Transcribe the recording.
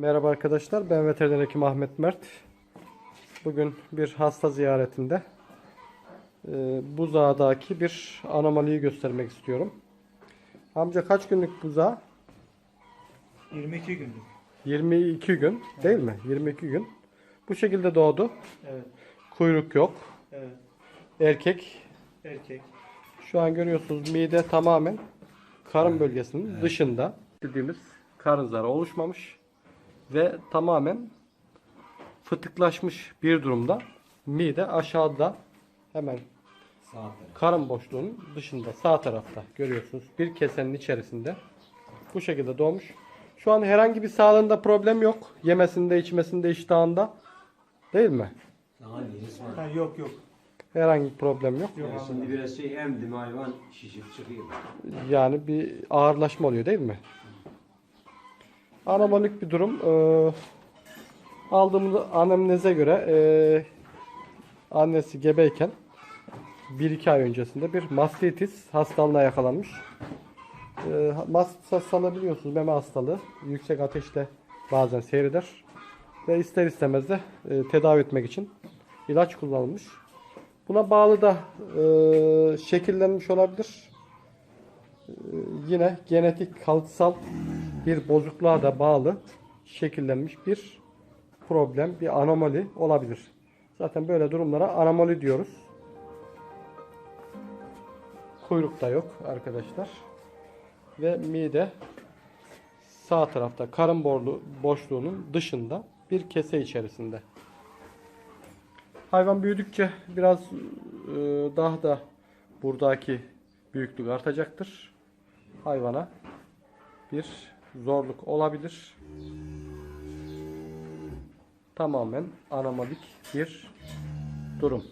Merhaba arkadaşlar, ben veteriner hekim Ahmet Mert. Bugün bir hasta ziyaretinde e, buzağdaki bir anomaliyi göstermek istiyorum. Amca kaç günlük buzağı? 22 günlük. 22 gün değil mi? 22 gün. Bu şekilde doğdu. Evet. Kuyruk yok. Evet. Erkek. Erkek. Şu an görüyorsunuz mide tamamen karın bölgesinin dışında. Dediğimiz karın zarı oluşmamış ve tamamen fıtıklaşmış bir durumda. Mide aşağıda hemen karın boşluğunun dışında sağ tarafta görüyorsunuz. Bir kesenin içerisinde bu şekilde doğmuş. Şu an herhangi bir sağlığında problem yok. Yemesinde, içmesinde, iştahında. Değil mi? Daha yenisi var. Ha, yok yok. Herhangi bir problem yok. Yok Yani şimdi biraz şey emdim hayvan şişip çıkıyor. Yani bir ağırlaşma oluyor değil mi? Anomalik bir durum. Ee, aldığımız anamneze göre ee, annesi gebeyken 1-2 ay öncesinde bir mastitis hastalığına yakalanmış. Ee, mastitis hastalığı biliyorsunuz meme hastalığı. Yüksek ateşte bazen seyreder. Ve ister istemez de ee, tedavi etmek için ilaç kullanılmış. Buna bağlı da ee, şekillenmiş olabilir yine genetik kalıtsal bir bozukluğa da bağlı şekillenmiş bir problem, bir anomali olabilir. Zaten böyle durumlara anomali diyoruz. Kuyruk da yok arkadaşlar. Ve mide sağ tarafta karın borlu boşluğunun dışında bir kese içerisinde. Hayvan büyüdükçe biraz e, daha da buradaki büyüklük artacaktır. Hayvana bir zorluk olabilir. Tamamen anomalik bir durum.